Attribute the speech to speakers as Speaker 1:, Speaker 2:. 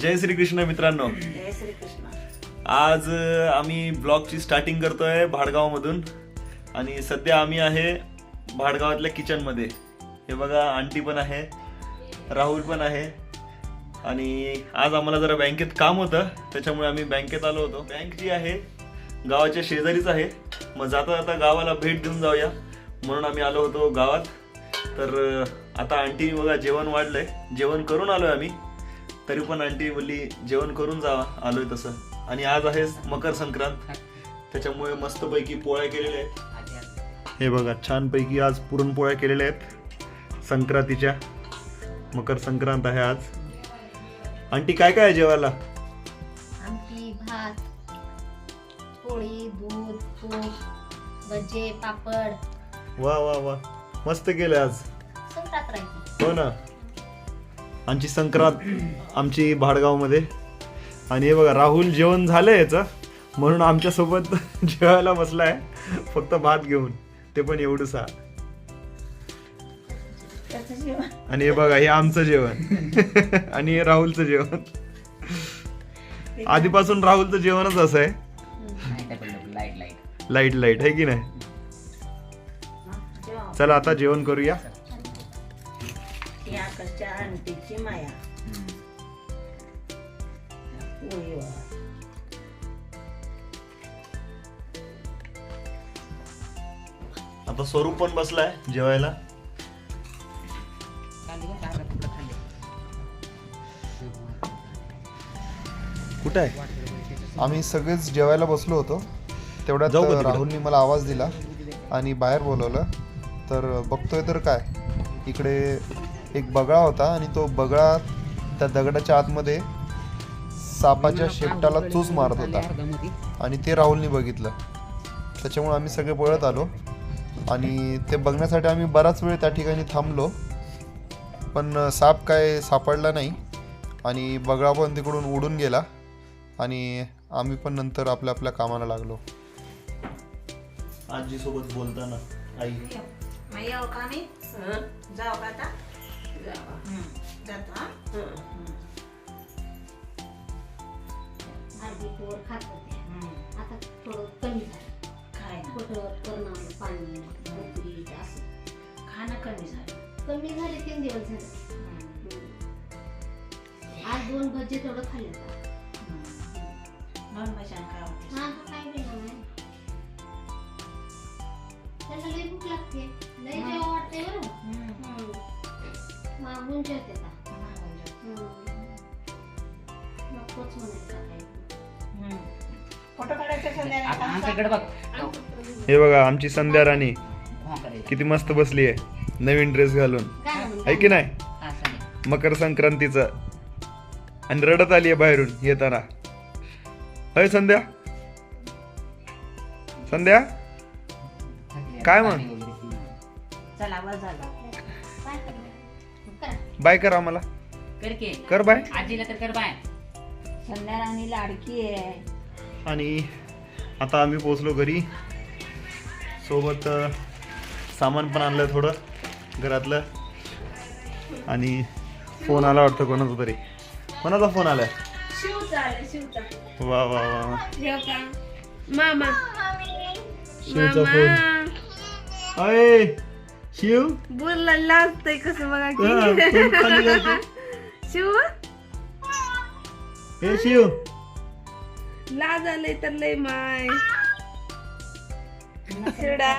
Speaker 1: जय श्री कृष्ण मित्रांनो.
Speaker 2: जय
Speaker 1: आज आम्ही ब्लॉगची स्टार्टिंग करतोय भाडगावमधून. आणि सध्या आम्ही आहे भाडगावातल्या किचनमध्ये. हे बघा आंटी पण आहे राहुल पण आहे. आणि आज आम्हाला जरा बँकेत काम होतं त्याच्यामुळे आम्ही बँकेत आलो होतो. बँक जी आहे गावाच्या शेजारीच आहे. मग जाता जाता गावाला भेट देऊन जाऊया. म्हणून आम्ही आलो होतो गावात. तर आता आंटी बघा जेवण वाढलंय. जेवण करून आलोय आम्ही. तरी पण आंटी बोलली जेवण करून जावा आलोय तसं. आणि आज आहे मकर संक्रांत. त्याच्यामुळे मस्तपैकी पोळ्या केलेल्या आहेत. हे बघा छानपैकी आज पुरणपोळ्या केलेल्या आहेत. संक्रांतीच्या. मकर संक्रांत आहे आज. आंटी काय काय आहे जेवायला?
Speaker 3: आमटी भात पोळी दूध तूप भजे पापड.
Speaker 1: वा वा वा. मस्त केलं आज. हो ना. आमची संक्रांत आमची भाडगावमध्ये. आणि हे बघा राहुल जेवण झालं याचं. म्हणून आमच्यासोबत जेवायला बसलाय. फक्त भात घेऊन. ते पण एवढंसा
Speaker 2: त्याचं जेवण.
Speaker 1: आणि हे बघा हे आमचं जेवण. आणि हे राहुलचं जेवण. आधीपासून राहुलचं जेवणच असं आहे. Light light. आहे की नाही? चला आता जेवण करूया.
Speaker 2: आंटीची माया.
Speaker 1: आता स्वरूप पण बसलाय जेवायला. कुठं आहे?
Speaker 4: आम्ही सगळेच जेवायला बसलो होतो. तेवढ्यात
Speaker 1: जाऊ का तिकडं?
Speaker 4: राहुलनी मला आवाज दिला आणि बाहेर बोलवलं. तर बघतोय तर काय? इकडे एक बगळा होता आणि तो बगळा त्या दगडाच्या आतमध्ये सापाच्या शेपटाला चूस मारत होता. आणि ते राहुलनी बघितलं. त्याच्यामुळे आम्ही सगळे पळत आलो. आणि ते बघण्यासाठी आम्ही बराच वेळ त्या ठिकाणी थांबलो. पण साप काय सापडला नाही. आणि बगळा पण तिकडून उडून गेला. आणि आम्ही पण नंतर आपल्या आपल्या कामाला लागलो.
Speaker 1: आजी सोबत बोलताना आई.
Speaker 2: जाऊ का आता? जातो हा?
Speaker 3: आधी पोर खात होते.
Speaker 2: हं.
Speaker 3: आता थोडं कमी झालं.
Speaker 2: ना
Speaker 3: पोटावर परिणाम पाणी भाकरी असं.
Speaker 2: खाणं कमी झालं.
Speaker 3: कमी झाले तीन दिवस झाले.
Speaker 2: हं.
Speaker 3: आज दोन भजे थोडं खाल्ले
Speaker 2: हं. दोन भाज्या काय होते?
Speaker 3: हा काय नाही. मागून
Speaker 2: जेव.
Speaker 3: नकोच म्हणायचं काय
Speaker 2: हं. फोटो काढायचा संध्याकाळी
Speaker 5: आमच्याकडे बघ
Speaker 1: हे बघा आमची संध्या राणी
Speaker 5: हा.
Speaker 1: किती मस्त बसली आहे नवीन ड्रेस घालून आहे की नाही
Speaker 5: हा.
Speaker 1: मकर संक्रांतीचं आणि रडत आली आहे बाहेरून येताना अय संध्या संध्या काय म्हण?
Speaker 2: चला झालं.
Speaker 1: बाय कर आम्हाला.
Speaker 5: कर की.
Speaker 1: कर बाय.
Speaker 5: आजीला तर कर बाय.
Speaker 2: संध्या राणी लाडकी आहे.
Speaker 1: आणि आता आम्ही पोचलो घरी. सोबत अ, सामान पण आणलं थोडं घरातलं. आणि फोन आला वाटतं कोणाचा तरी. कोणाचा फोन
Speaker 6: शिवचा आला शिवचा.
Speaker 1: वा वा वा वा.
Speaker 6: ठेव का? मामा.
Speaker 1: शिवचा फोन. अय! शिव?
Speaker 6: बोलला लाजतय कसं बघा
Speaker 1: हा,
Speaker 6: की
Speaker 1: तोंड खाली करते.
Speaker 6: शिव?
Speaker 1: हे शिव.
Speaker 6: लाज आलंय तर लय माय. शिवडा